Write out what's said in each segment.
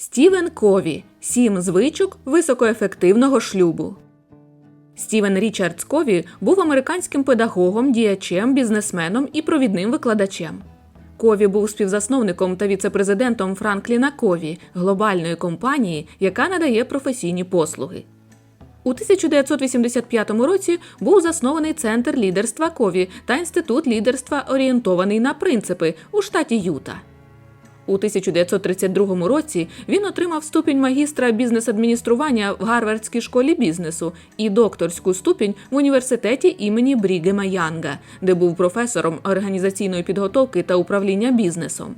Стівен Кові Сім звичок високоефективного шлюбу. Стівен Річардс Кові був американським педагогом, діячем, бізнесменом і провідним викладачем. Кові був співзасновником та віцепрезидентом Франкліна Кові, глобальної компанії, яка надає професійні послуги. У 1985 році був заснований центр лідерства Кові та інститут лідерства, орієнтований на принципи у штаті Юта. У 1932 році він отримав ступінь магістра бізнес-адміністрування в Гарвардській школі бізнесу і докторську ступінь в університеті імені Брігема Янга, де був професором організаційної підготовки та управління бізнесом.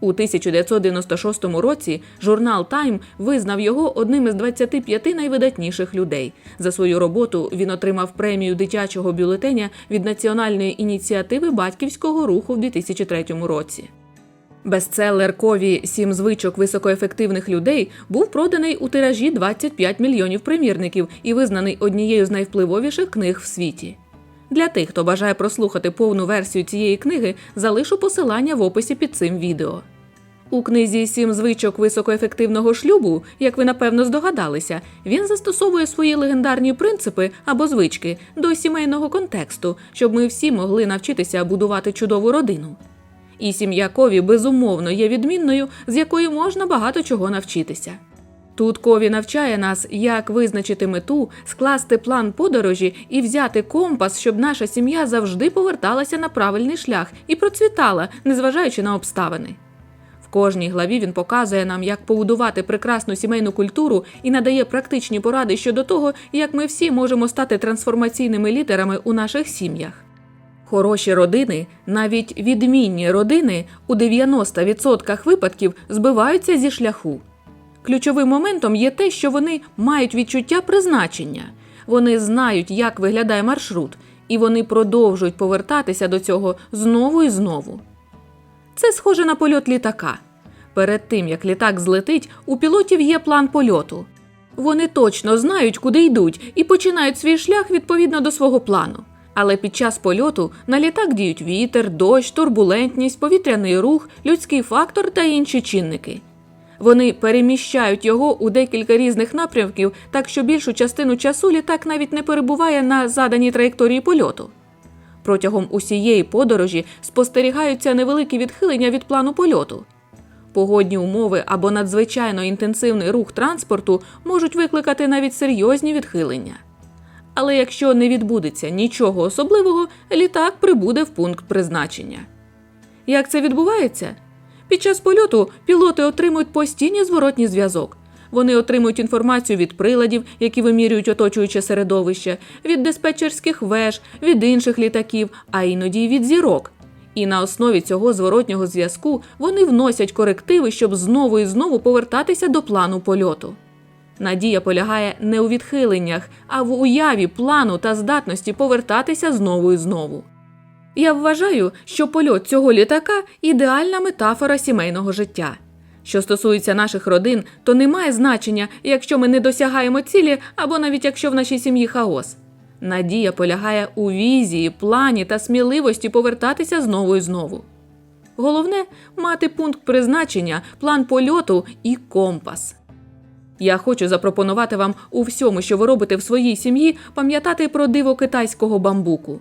У 1996 році журнал Time визнав його одним із 25 найвидатніших людей. За свою роботу він отримав премію дитячого бюлетеня від національної ініціативи батьківського руху в 2003 році. Бестселер Кові Сім звичок високоефективних людей був проданий у тиражі 25 мільйонів примірників і визнаний однією з найвпливовіших книг в світі. Для тих, хто бажає прослухати повну версію цієї книги, залишу посилання в описі під цим відео. У книзі Сім звичок високоефективного шлюбу, як ви напевно здогадалися, він застосовує свої легендарні принципи або звички до сімейного контексту, щоб ми всі могли навчитися будувати чудову родину. І сім'я Кові безумовно є відмінною, з якої можна багато чого навчитися. Тут Кові навчає нас, як визначити мету, скласти план подорожі і взяти компас, щоб наша сім'я завжди поверталася на правильний шлях і процвітала, незважаючи на обставини. В кожній главі він показує нам, як побудувати прекрасну сімейну культуру і надає практичні поради щодо того, як ми всі можемо стати трансформаційними лідерами у наших сім'ях. Хороші родини, навіть відмінні родини, у 90% випадків збиваються зі шляху. Ключовим моментом є те, що вони мають відчуття призначення, вони знають, як виглядає маршрут, і вони продовжують повертатися до цього знову і знову. Це схоже на польот літака. Перед тим як літак злетить, у пілотів є план польоту. Вони точно знають, куди йдуть, і починають свій шлях відповідно до свого плану. Але під час польоту на літак діють вітер, дощ, турбулентність, повітряний рух, людський фактор та інші чинники. Вони переміщають його у декілька різних напрямків, так що більшу частину часу літак навіть не перебуває на заданій траєкторії польоту. Протягом усієї подорожі спостерігаються невеликі відхилення від плану польоту. Погодні умови або надзвичайно інтенсивний рух транспорту можуть викликати навіть серйозні відхилення. Але якщо не відбудеться нічого особливого, літак прибуде в пункт призначення. Як це відбувається? Під час польоту пілоти отримують постійний зворотній зв'язок. Вони отримують інформацію від приладів, які вимірюють оточуюче середовище, від диспетчерських веж, від інших літаків, а іноді й від зірок. І на основі цього зворотнього зв'язку вони вносять корективи, щоб знову і знову повертатися до плану польоту. Надія полягає не у відхиленнях, а в уяві плану та здатності повертатися знову і знову. Я вважаю, що польот цього літака ідеальна метафора сімейного життя. Що стосується наших родин, то не має значення, якщо ми не досягаємо цілі, або навіть якщо в нашій сім'ї хаос. Надія полягає у візії, плані та сміливості повертатися знову і знову. Головне мати пункт призначення, план польоту і компас. Я хочу запропонувати вам у всьому, що ви робите в своїй сім'ї, пам'ятати про диво китайського бамбуку.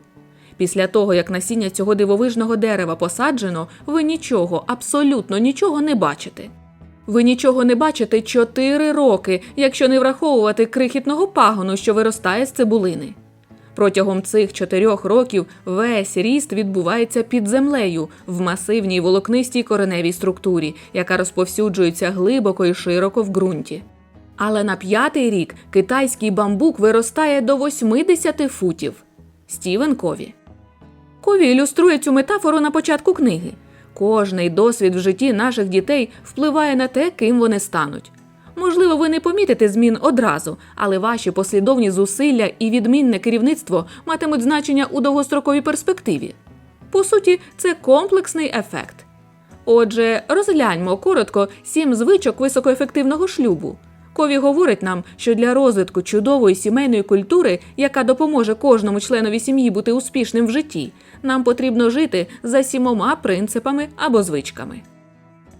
Після того, як насіння цього дивовижного дерева посаджено, ви нічого, абсолютно нічого не бачите. Ви нічого не бачите 4 роки, якщо не враховувати крихітного пагону, що виростає з цибулини. Протягом цих чотирьох років весь ріст відбувається під землею в масивній волокнистій кореневій структурі, яка розповсюджується глибоко і широко в ґрунті. Але на п'ятий рік китайський бамбук виростає до 80 футів. Стівен Кові. Кові ілюструє цю метафору на початку книги. Кожний досвід в житті наших дітей впливає на те, ким вони стануть. Можливо, ви не помітите змін одразу, але ваші послідовні зусилля і відмінне керівництво матимуть значення у довгостроковій перспективі. По суті, це комплексний ефект. Отже, розгляньмо коротко сім звичок високоефективного шлюбу. Кові говорить нам, що для розвитку чудової сімейної культури, яка допоможе кожному членові сім'ї бути успішним в житті, нам потрібно жити за сімома принципами або звичками.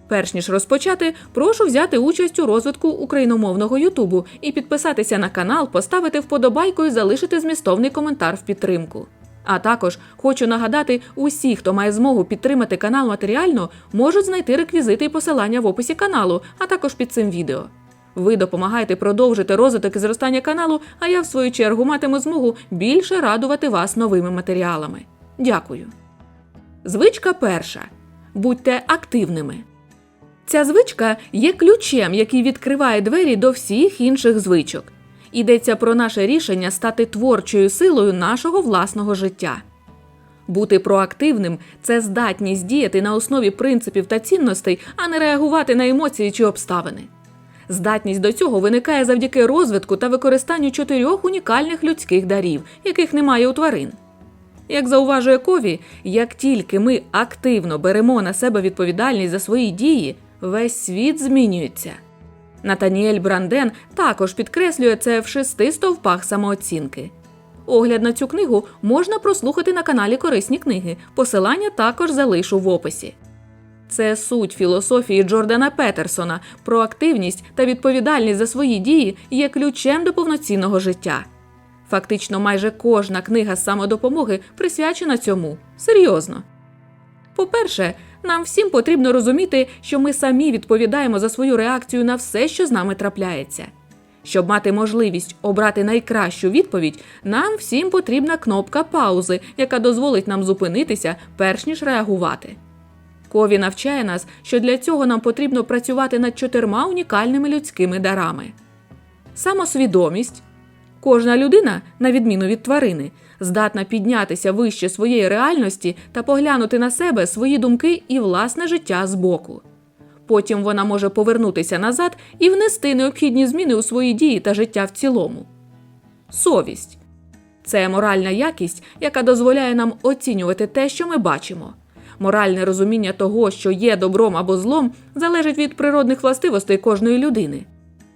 Перш ніж розпочати, прошу взяти участь у розвитку україномовного Ютубу і підписатися на канал, поставити вподобайку і залишити змістовний коментар в підтримку. А також хочу нагадати, усі, хто має змогу підтримати канал матеріально, можуть знайти реквізити і посилання в описі каналу, а також під цим відео. Ви допомагаєте продовжити розвиток і зростання каналу, а я в свою чергу матиму змогу більше радувати вас новими матеріалами. Дякую. Звичка перша. Будьте активними. Ця звичка є ключем, який відкриває двері до всіх інших звичок. Йдеться про наше рішення стати творчою силою нашого власного життя. Бути проактивним це здатність діяти на основі принципів та цінностей, а не реагувати на емоції чи обставини. Здатність до цього виникає завдяки розвитку та використанню чотирьох унікальних людських дарів, яких немає у тварин. Як зауважує Кові, як тільки ми активно беремо на себе відповідальність за свої дії, весь світ змінюється. Натаніель Бранден також підкреслює це в шести стовпах самооцінки. Огляд на цю книгу можна прослухати на каналі Корисні книги. Посилання також залишу в описі. Це суть філософії Джордана Петерсона про активність та відповідальність за свої дії є ключем до повноцінного життя. Фактично, майже кожна книга з самодопомоги присвячена цьому. Серйозно. По-перше, нам всім потрібно розуміти, що ми самі відповідаємо за свою реакцію на все, що з нами трапляється. Щоб мати можливість обрати найкращу відповідь, нам всім потрібна кнопка паузи, яка дозволить нам зупинитися, перш ніж реагувати. Кові навчає нас, що для цього нам потрібно працювати над чотирма унікальними людськими дарами: самосвідомість. Кожна людина, на відміну від тварини, здатна піднятися вище своєї реальності та поглянути на себе свої думки і власне життя збоку. Потім вона може повернутися назад і внести необхідні зміни у свої дії та життя в цілому. Совість це моральна якість, яка дозволяє нам оцінювати те, що ми бачимо. Моральне розуміння того, що є добром або злом, залежить від природних властивостей кожної людини.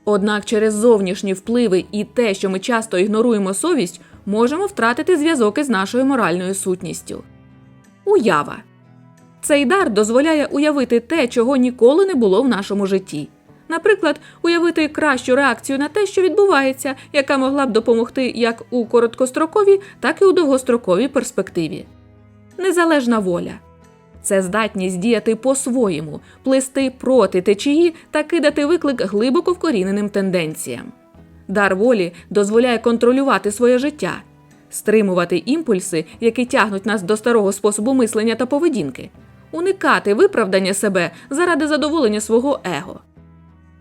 Однак через зовнішні впливи і те, що ми часто ігноруємо совість, можемо втратити зв'язок із нашою моральною сутністю. Уява цей дар дозволяє уявити те, чого ніколи не було в нашому житті. Наприклад, уявити кращу реакцію на те, що відбувається, яка могла б допомогти як у короткостроковій, так і у довгостроковій перспективі. Незалежна воля це здатність діяти по-своєму, плисти проти течії та кидати виклик глибоко вкоріненим тенденціям. Дар волі дозволяє контролювати своє життя, стримувати імпульси, які тягнуть нас до старого способу мислення та поведінки, уникати виправдання себе заради задоволення свого его.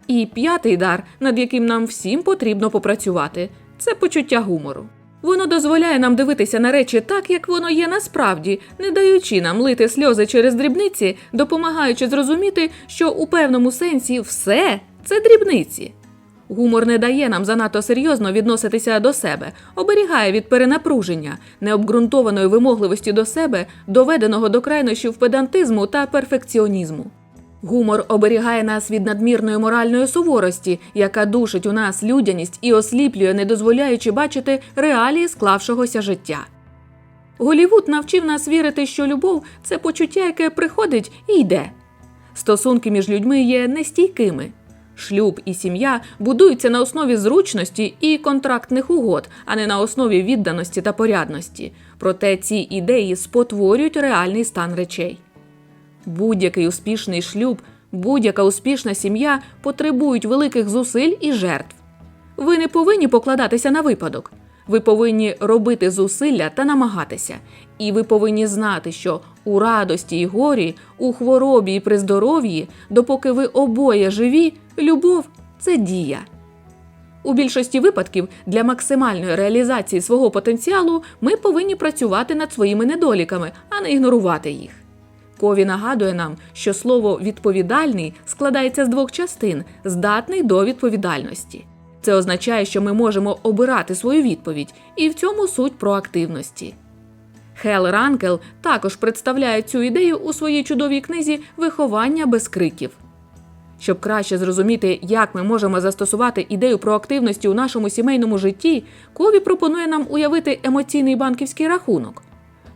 І п'ятий дар, над яким нам всім потрібно попрацювати, це почуття гумору. Воно дозволяє нам дивитися на речі так, як воно є насправді, не даючи нам лити сльози через дрібниці, допомагаючи зрозуміти, що у певному сенсі все це дрібниці. Гумор не дає нам занадто серйозно відноситися до себе, оберігає від перенапруження, необґрунтованої вимогливості до себе, доведеного до крайнощів педантизму та перфекціонізму. Гумор оберігає нас від надмірної моральної суворості, яка душить у нас людяність і осліплює, не дозволяючи бачити реалії склавшогося життя. Голівуд навчив нас вірити, що любов це почуття, яке приходить і йде. Стосунки між людьми є нестійкими. Шлюб і сім'я будуються на основі зручності і контрактних угод, а не на основі відданості та порядності. Проте ці ідеї спотворюють реальний стан речей. Будь-який успішний шлюб, будь-яка успішна сім'я потребують великих зусиль і жертв. Ви не повинні покладатися на випадок. Ви повинні робити зусилля та намагатися. І ви повинні знати, що у радості і горі, у хворобі і при здоров'ї, допоки ви обоє живі, любов це дія. У більшості випадків для максимальної реалізації свого потенціалу ми повинні працювати над своїми недоліками, а не ігнорувати їх. Кові нагадує нам, що слово відповідальний складається з двох частин, здатний до відповідальності. Це означає, що ми можемо обирати свою відповідь, і в цьому суть проактивності. Хел Ранкел також представляє цю ідею у своїй чудовій книзі Виховання без криків. Щоб краще зрозуміти, як ми можемо застосувати ідею проактивності у нашому сімейному житті, Кові пропонує нам уявити емоційний банківський рахунок.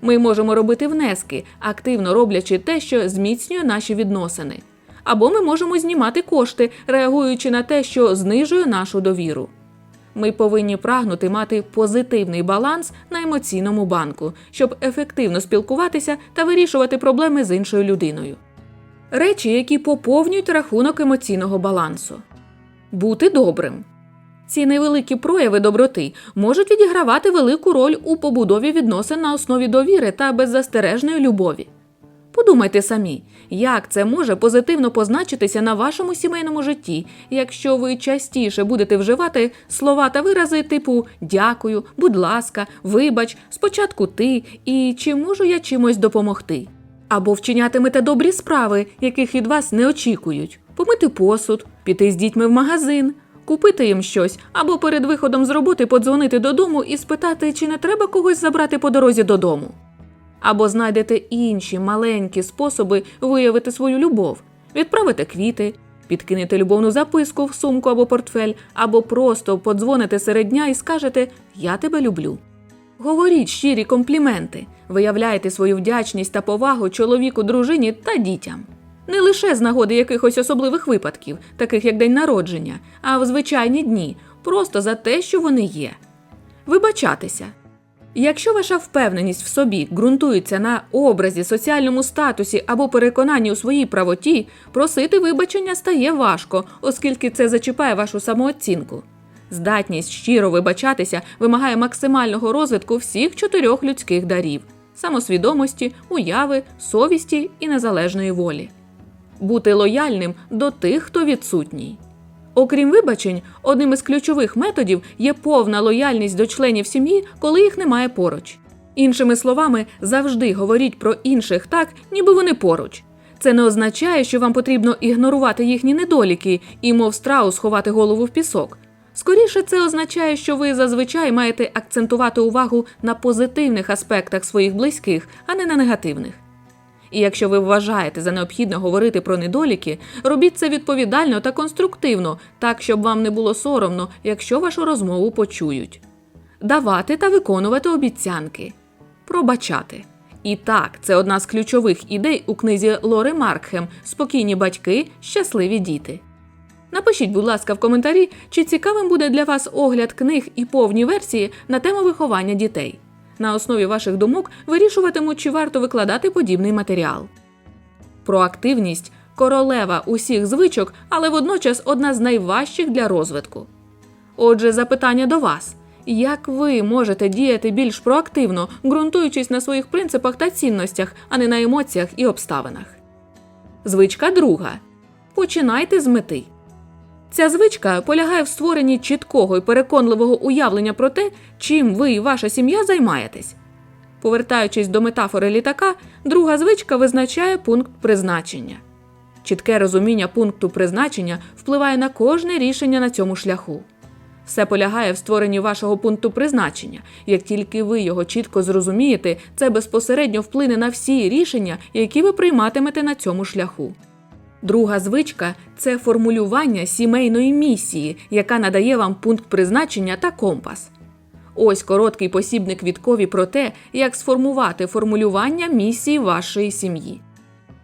Ми можемо робити внески, активно роблячи те, що зміцнює наші відносини. або ми можемо знімати кошти, реагуючи на те, що знижує нашу довіру. Ми повинні прагнути мати позитивний баланс на емоційному банку, щоб ефективно спілкуватися та вирішувати проблеми з іншою людиною. Речі, які поповнюють рахунок емоційного балансу. Бути добрим. Ці невеликі прояви доброти можуть відігравати велику роль у побудові відносин на основі довіри та беззастережної любові. Подумайте самі, як це може позитивно позначитися на вашому сімейному житті, якщо ви частіше будете вживати слова та вирази типу дякую, будь ласка, вибач, спочатку ти і чи можу я чимось допомогти. Або вчинятимете добрі справи, яких від вас не очікують, помити посуд, піти з дітьми в магазин, купити їм щось, або перед виходом з роботи подзвонити додому і спитати, чи не треба когось забрати по дорозі додому або знайдете інші маленькі способи виявити свою любов, відправите квіти, підкинете любовну записку в сумку або портфель, або просто подзвоните серед дня і скажете Я тебе люблю. Говоріть щирі компліменти, виявляйте свою вдячність та повагу чоловіку, дружині та дітям. Не лише з нагоди якихось особливих випадків, таких як день народження, а в звичайні дні, просто за те, що вони є. Вибачатися. Якщо ваша впевненість в собі ґрунтується на образі, соціальному статусі або переконанні у своїй правоті, просити вибачення стає важко, оскільки це зачіпає вашу самооцінку. Здатність щиро вибачатися вимагає максимального розвитку всіх чотирьох людських дарів самосвідомості, уяви, совісті і незалежної волі. Бути лояльним до тих, хто відсутній. Окрім вибачень, одним із ключових методів є повна лояльність до членів сім'ї, коли їх немає поруч. Іншими словами, завжди говоріть про інших так, ніби вони поруч. Це не означає, що вам потрібно ігнорувати їхні недоліки і, мов страус, ховати голову в пісок. Скоріше, це означає, що ви зазвичай маєте акцентувати увагу на позитивних аспектах своїх близьких, а не на негативних. І якщо ви вважаєте за необхідне говорити про недоліки, робіть це відповідально та конструктивно, так щоб вам не було соромно, якщо вашу розмову почують. Давати та виконувати обіцянки. Пробачати. І так, це одна з ключових ідей у книзі Лори Маркхем Спокійні батьки, щасливі діти. Напишіть, будь ласка, в коментарі, чи цікавим буде для вас огляд книг і повні версії на тему виховання дітей. На основі ваших думок вирішуватимуть, чи варто викладати подібний матеріал. Проактивність королева усіх звичок, але водночас одна з найважчих для розвитку. Отже, запитання до вас: як ви можете діяти більш проактивно, ґрунтуючись на своїх принципах та цінностях, а не на емоціях і обставинах? Звичка друга. Починайте з мети. Ця звичка полягає в створенні чіткого і переконливого уявлення про те, чим ви і ваша сім'я займаєтесь. Повертаючись до метафори літака, друга звичка визначає пункт призначення. Чітке розуміння пункту призначення впливає на кожне рішення на цьому шляху. Все полягає в створенні вашого пункту призначення. Як тільки ви його чітко зрозумієте, це безпосередньо вплине на всі рішення, які ви прийматимете на цьому шляху. Друга звичка це формулювання сімейної місії, яка надає вам пункт призначення та компас. Ось короткий посібник від Кові про те, як сформувати формулювання місії вашої сім'ї.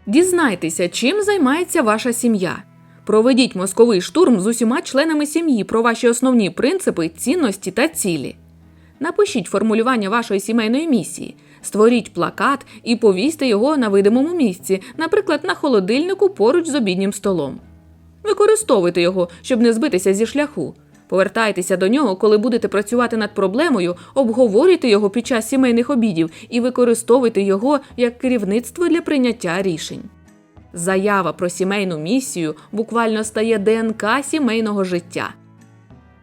Дізнайтеся, чим займається ваша сім'я. Проведіть мозковий штурм з усіма членами сім'ї про ваші основні принципи, цінності та цілі. Напишіть формулювання вашої сімейної місії. Створіть плакат і повісьте його на видимому місці, наприклад, на холодильнику поруч з обіднім столом. Використовуйте його, щоб не збитися зі шляху. Повертайтеся до нього, коли будете працювати над проблемою, обговорюйте його під час сімейних обідів і використовуйте його як керівництво для прийняття рішень. Заява про сімейну місію буквально стає ДНК сімейного життя.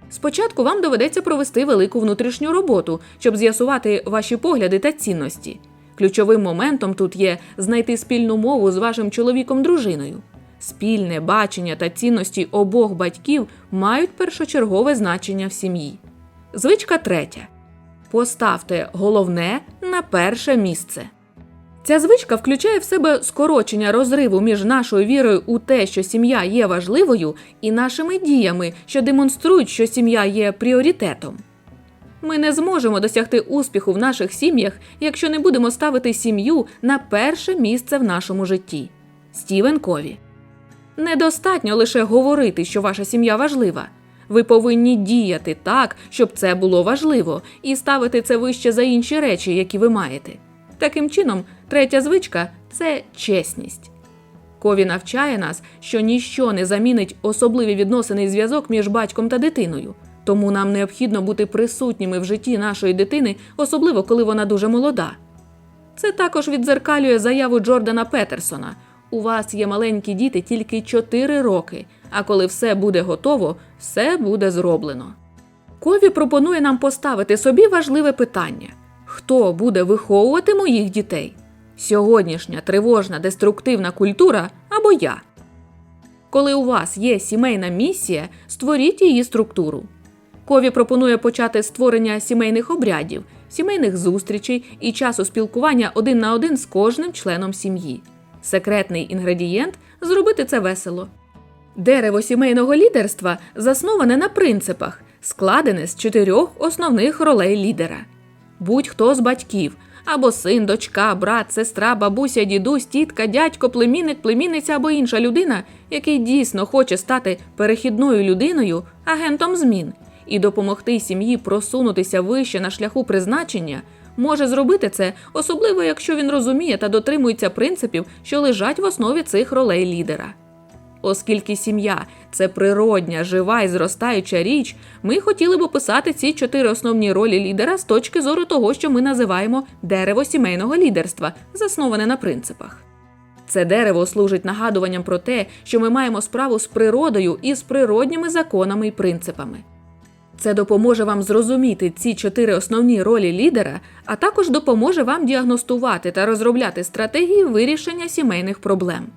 Спочатку вам доведеться провести велику внутрішню роботу, щоб з'ясувати ваші погляди та цінності. Ключовим моментом тут є знайти спільну мову з вашим чоловіком-дружиною. Спільне бачення та цінності обох батьків мають першочергове значення в сім'ї. Звичка третя. Поставте головне на перше місце. Ця звичка включає в себе скорочення розриву між нашою вірою у те, що сім'я є важливою, і нашими діями, що демонструють, що сім'я є пріоритетом. Ми не зможемо досягти успіху в наших сім'ях, якщо не будемо ставити сім'ю на перше місце в нашому житті. Стівен Кові. Недостатньо лише говорити, що ваша сім'я важлива. Ви повинні діяти так, щоб це було важливо, і ставити це вище за інші речі, які ви маєте. Таким чином, третя звичка це чесність. Кові навчає нас, що ніщо не замінить особливий відносини і зв'язок між батьком та дитиною. Тому нам необхідно бути присутніми в житті нашої дитини, особливо коли вона дуже молода. Це також відзеркалює заяву Джордана Петерсона. У вас є маленькі діти тільки 4 роки, а коли все буде готово, все буде зроблено. Кові пропонує нам поставити собі важливе питання: хто буде виховувати моїх дітей? Сьогоднішня тривожна деструктивна культура або я. Коли у вас є сімейна місія, створіть її структуру. Кові пропонує почати створення сімейних обрядів, сімейних зустрічей і часу спілкування один на один з кожним членом сім'ї. Секретний інгредієнт зробити це весело. Дерево сімейного лідерства засноване на принципах, складене з чотирьох основних ролей лідера. Будь-хто з батьків або син, дочка, брат, сестра, бабуся, дідусь, тітка, дядько, племінник, племінниця або інша людина, який дійсно хоче стати перехідною людиною, агентом змін і допомогти сім'ї просунутися вище на шляху призначення, може зробити це, особливо якщо він розуміє та дотримується принципів, що лежать в основі цих ролей лідера. Оскільки сім'я це природня, жива і зростаюча річ, ми хотіли б описати ці чотири основні ролі лідера з точки зору того, що ми називаємо дерево сімейного лідерства, засноване на принципах. Це дерево служить нагадуванням про те, що ми маємо справу з природою і з природніми законами і принципами. Це допоможе вам зрозуміти ці чотири основні ролі лідера, а також допоможе вам діагностувати та розробляти стратегії вирішення сімейних проблем.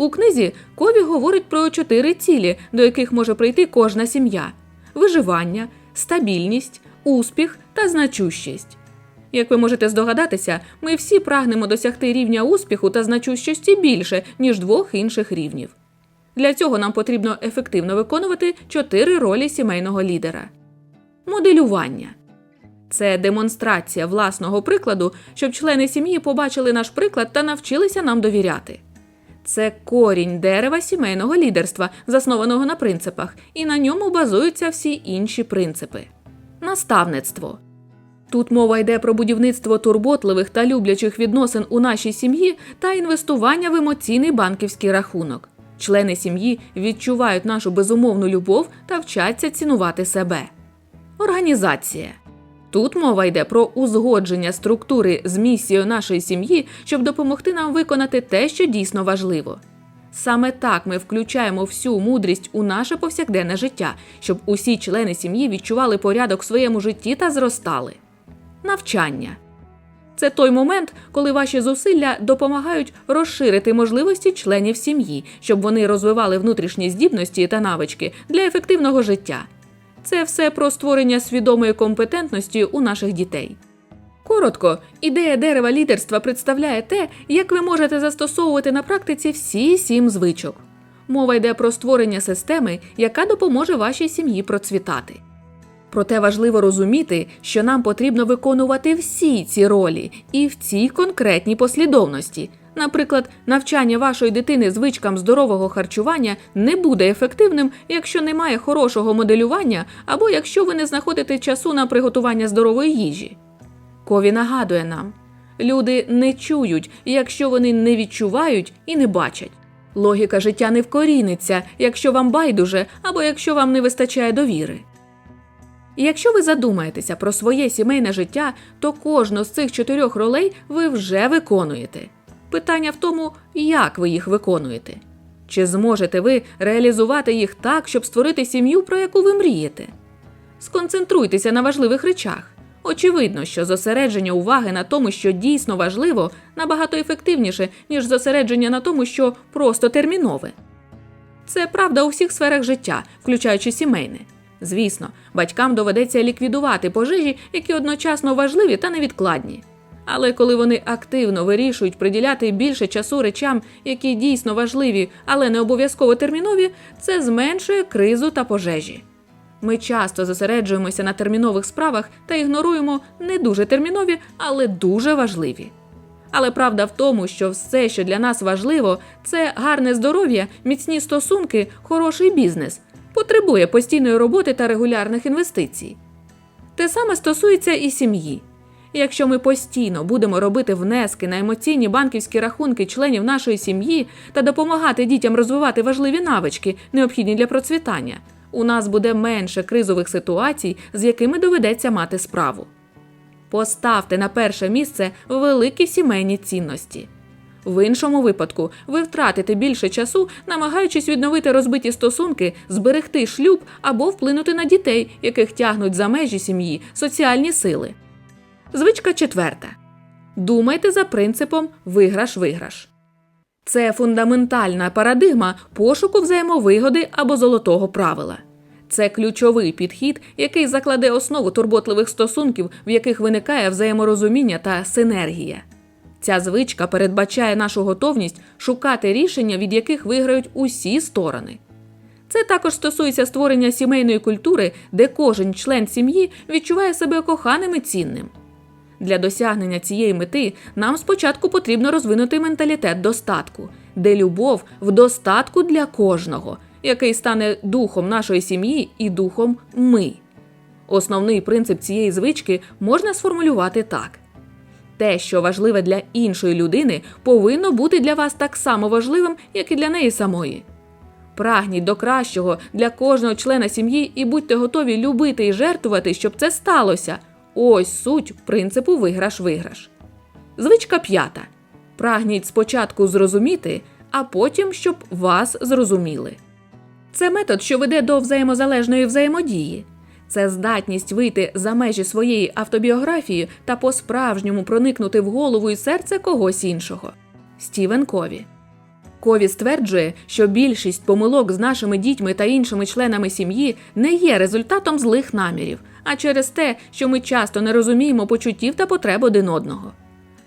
У книзі Кові говорить про чотири цілі, до яких може прийти кожна сім'я: виживання, стабільність, успіх та значущість. Як ви можете здогадатися, ми всі прагнемо досягти рівня успіху та значущості більше, ніж двох інших рівнів. Для цього нам потрібно ефективно виконувати чотири ролі сімейного лідера. Моделювання це демонстрація власного прикладу, щоб члени сім'ї побачили наш приклад та навчилися нам довіряти. Це корінь дерева сімейного лідерства, заснованого на принципах, і на ньому базуються всі інші принципи. Наставництво. Тут мова йде про будівництво турботливих та люблячих відносин у нашій сім'ї та інвестування в емоційний банківський рахунок. Члени сім'ї відчувають нашу безумовну любов та вчаться цінувати себе. Організація. Тут мова йде про узгодження структури з місією нашої сім'ї, щоб допомогти нам виконати те, що дійсно важливо. Саме так ми включаємо всю мудрість у наше повсякденне життя, щоб усі члени сім'ї відчували порядок в своєму житті та зростали. Навчання це той момент, коли ваші зусилля допомагають розширити можливості членів сім'ї, щоб вони розвивали внутрішні здібності та навички для ефективного життя. Це все про створення свідомої компетентності у наших дітей. Коротко, ідея дерева лідерства представляє те, як ви можете застосовувати на практиці всі сім звичок. Мова йде про створення системи, яка допоможе вашій сім'ї процвітати. Проте важливо розуміти, що нам потрібно виконувати всі ці ролі і в цій конкретній послідовності. Наприклад, навчання вашої дитини звичкам здорового харчування не буде ефективним, якщо немає хорошого моделювання або якщо ви не знаходите часу на приготування здорової їжі. Кові нагадує нам: люди не чують, якщо вони не відчувають і не бачать. Логіка життя не вкоріниться, якщо вам байдуже або якщо вам не вистачає довіри. Якщо ви задумаєтеся про своє сімейне життя, то кожну з цих чотирьох ролей ви вже виконуєте. Питання в тому, як ви їх виконуєте. Чи зможете ви реалізувати їх так, щоб створити сім'ю, про яку ви мрієте? Сконцентруйтеся на важливих речах. Очевидно, що зосередження уваги на тому, що дійсно важливо, набагато ефективніше, ніж зосередження на тому, що просто термінове. Це правда у всіх сферах життя, включаючи сімейне. Звісно, батькам доведеться ліквідувати пожежі, які одночасно важливі та невідкладні. Але коли вони активно вирішують приділяти більше часу речам, які дійсно важливі, але не обов'язково термінові, це зменшує кризу та пожежі. Ми часто зосереджуємося на термінових справах та ігноруємо не дуже термінові, але дуже важливі. Але правда в тому, що все, що для нас важливо, це гарне здоров'я, міцні стосунки, хороший бізнес, потребує постійної роботи та регулярних інвестицій. Те саме стосується і сім'ї. Якщо ми постійно будемо робити внески на емоційні банківські рахунки членів нашої сім'ї та допомагати дітям розвивати важливі навички, необхідні для процвітання, у нас буде менше кризових ситуацій, з якими доведеться мати справу. Поставте на перше місце великі сімейні цінності. В іншому випадку ви втратите більше часу, намагаючись відновити розбиті стосунки, зберегти шлюб або вплинути на дітей, яких тягнуть за межі сім'ї соціальні сили. Звичка четверта. Думайте за принципом виграш-виграш. Це фундаментальна парадигма пошуку взаємовигоди або золотого правила. Це ключовий підхід, який закладе основу турботливих стосунків, в яких виникає взаєморозуміння та синергія. Ця звичка передбачає нашу готовність шукати рішення, від яких виграють усі сторони. Це також стосується створення сімейної культури, де кожен член сім'ї відчуває себе коханим і цінним. Для досягнення цієї мети нам спочатку потрібно розвинути менталітет достатку, де любов в достатку для кожного, який стане духом нашої сім'ї і духом ми. Основний принцип цієї звички можна сформулювати так: те, що важливе для іншої людини, повинно бути для вас так само важливим, як і для неї самої. Прагніть до кращого для кожного члена сім'ї і будьте готові любити і жертвувати, щоб це сталося. Ось суть принципу виграш-виграш. Звичка п'ята. Прагніть спочатку зрозуміти, а потім, щоб вас зрозуміли. Це метод, що веде до взаємозалежної взаємодії. Це здатність вийти за межі своєї автобіографії та по-справжньому проникнути в голову і серце когось іншого. Стівен Кові. Кові стверджує, що більшість помилок з нашими дітьми та іншими членами сім'ї не є результатом злих намірів, а через те, що ми часто не розуміємо почуттів та потреб один одного.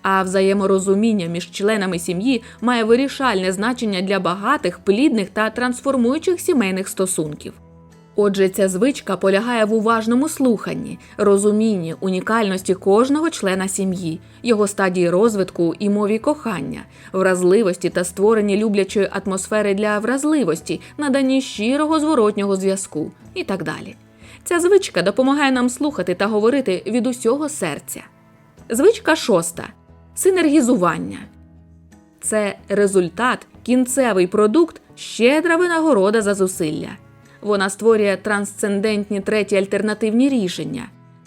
А взаєморозуміння між членами сім'ї має вирішальне значення для багатих, плідних та трансформуючих сімейних стосунків. Отже, ця звичка полягає в уважному слуханні, розумінні унікальності кожного члена сім'ї, його стадії розвитку і мові кохання, вразливості та створенні люблячої атмосфери для вразливості, наданні щирого зворотнього зв'язку і так далі. Ця звичка допомагає нам слухати та говорити від усього серця. Звичка шоста синергізування. Це результат, кінцевий продукт, щедра винагорода за зусилля. Вона створює трансцендентні треті альтернативні рішення.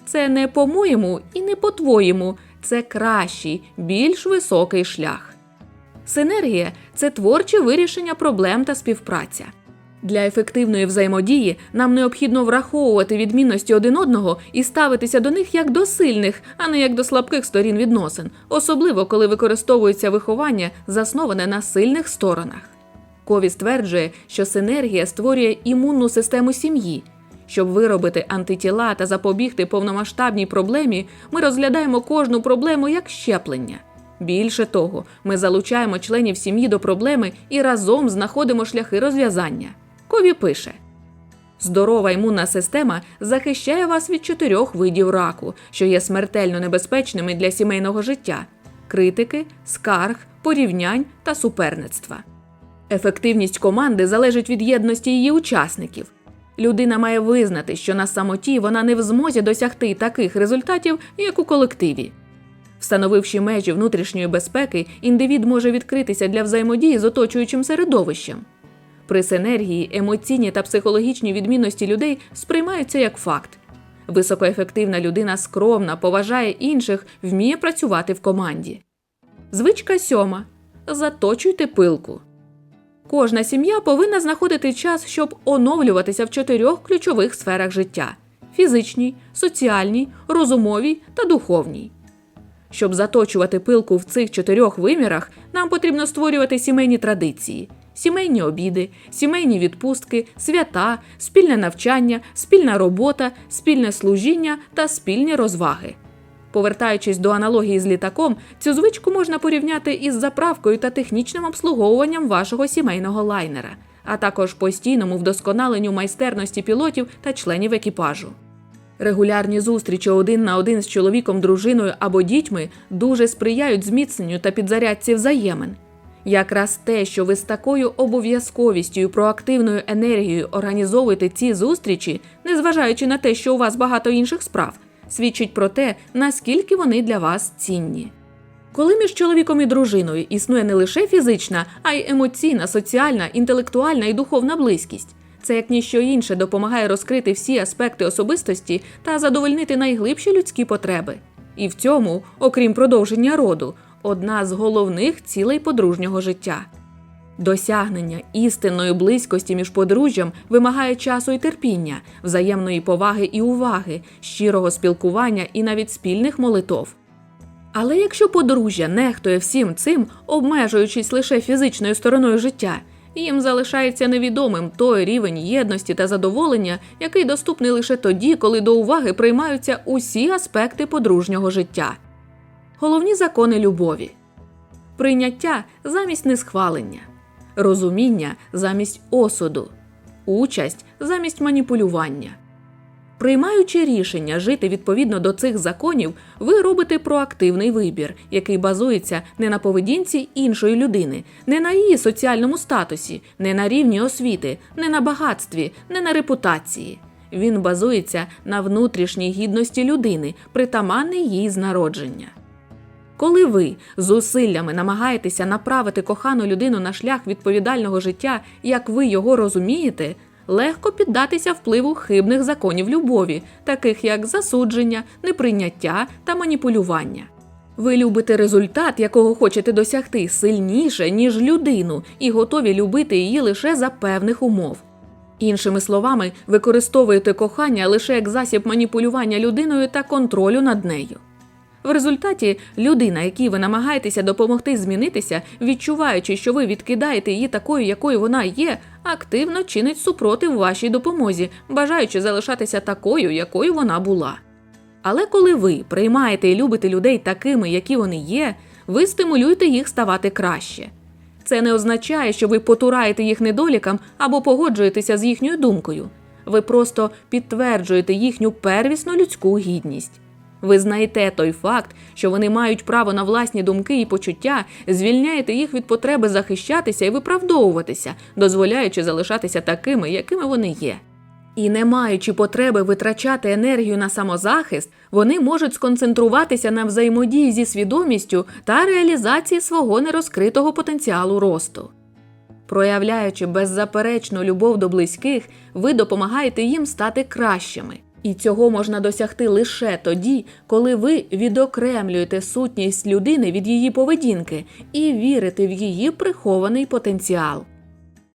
Це не по-моєму і не по-твоєму, це кращий, більш високий шлях. Синергія це творче вирішення проблем та співпраця. Для ефективної взаємодії нам необхідно враховувати відмінності один одного і ставитися до них як до сильних, а не як до слабких сторін відносин, особливо коли використовується виховання, засноване на сильних сторонах. Кові стверджує, що синергія створює імунну систему сім'ї. Щоб виробити антитіла та запобігти повномасштабній проблемі, ми розглядаємо кожну проблему як щеплення. Більше того, ми залучаємо членів сім'ї до проблеми і разом знаходимо шляхи розв'язання. Кові пише: Здорова імунна система захищає вас від чотирьох видів раку, що є смертельно небезпечними для сімейного життя: критики, скарг, порівнянь та суперництва. Ефективність команди залежить від єдності її учасників. Людина має визнати, що на самоті вона не в змозі досягти таких результатів, як у колективі. Встановивши межі внутрішньої безпеки, індивід може відкритися для взаємодії з оточуючим середовищем. При синергії емоційні та психологічні відмінності людей сприймаються як факт. Високоефективна людина скромна, поважає інших, вміє працювати в команді. Звичка сьома. Заточуйте пилку. Кожна сім'я повинна знаходити час, щоб оновлюватися в чотирьох ключових сферах життя: фізичній, соціальній, розумовій та духовній. Щоб заточувати пилку в цих чотирьох вимірах, нам потрібно створювати сімейні традиції: сімейні обіди, сімейні відпустки, свята, спільне навчання, спільна робота, спільне служіння та спільні розваги. Повертаючись до аналогії з літаком, цю звичку можна порівняти із заправкою та технічним обслуговуванням вашого сімейного лайнера, а також постійному вдосконаленню майстерності пілотів та членів екіпажу. Регулярні зустрічі один на один з чоловіком, дружиною або дітьми дуже сприяють зміцненню та підзарядці взаємин. Якраз те, що ви з такою обов'язковістю і проактивною енергією організовуєте ці зустрічі, незважаючи на те, що у вас багато інших справ, свідчить про те, наскільки вони для вас цінні. Коли між чоловіком і дружиною існує не лише фізична, а й емоційна, соціальна, інтелектуальна і духовна близькість, це як ніщо інше допомагає розкрити всі аспекти особистості та задовольнити найглибші людські потреби. І в цьому, окрім продовження роду, одна з головних цілей подружнього життя. Досягнення істинної близькості між подружжям вимагає часу і терпіння, взаємної поваги і уваги, щирого спілкування і навіть спільних молитов. Але якщо подружжя нехтує всім цим, обмежуючись лише фізичною стороною життя, їм залишається невідомим той рівень єдності та задоволення, який доступний лише тоді, коли до уваги приймаються усі аспекти подружнього життя. Головні закони любові прийняття замість несхвалення, розуміння замість осуду, участь замість маніпулювання. Приймаючи рішення жити відповідно до цих законів, ви робите проактивний вибір, який базується не на поведінці іншої людини, не на її соціальному статусі, не на рівні освіти, не на багатстві, не на репутації. Він базується на внутрішній гідності людини, притаманний їй з народження. Коли ви зусиллями намагаєтеся направити кохану людину на шлях відповідального життя, як ви його розумієте, легко піддатися впливу хибних законів любові, таких як засудження, неприйняття та маніпулювання. Ви любите результат, якого хочете досягти, сильніше, ніж людину, і готові любити її лише за певних умов. Іншими словами, використовуєте кохання лише як засіб маніпулювання людиною та контролю над нею. В результаті людина, якій ви намагаєтеся допомогти змінитися, відчуваючи, що ви відкидаєте її такою, якою вона є, активно чинить супротив вашій допомозі, бажаючи залишатися такою, якою вона була. Але коли ви приймаєте і любите людей такими, які вони є, ви стимулюєте їх ставати краще. Це не означає, що ви потураєте їх недолікам або погоджуєтеся з їхньою думкою. Ви просто підтверджуєте їхню первісну людську гідність. Ви знаєте той факт, що вони мають право на власні думки і почуття, звільняєте їх від потреби захищатися і виправдовуватися, дозволяючи залишатися такими, якими вони є. І не маючи потреби витрачати енергію на самозахист, вони можуть сконцентруватися на взаємодії зі свідомістю та реалізації свого нерозкритого потенціалу росту. Проявляючи беззаперечну любов до близьких, ви допомагаєте їм стати кращими. І цього можна досягти лише тоді, коли ви відокремлюєте сутність людини від її поведінки і вірите в її прихований потенціал.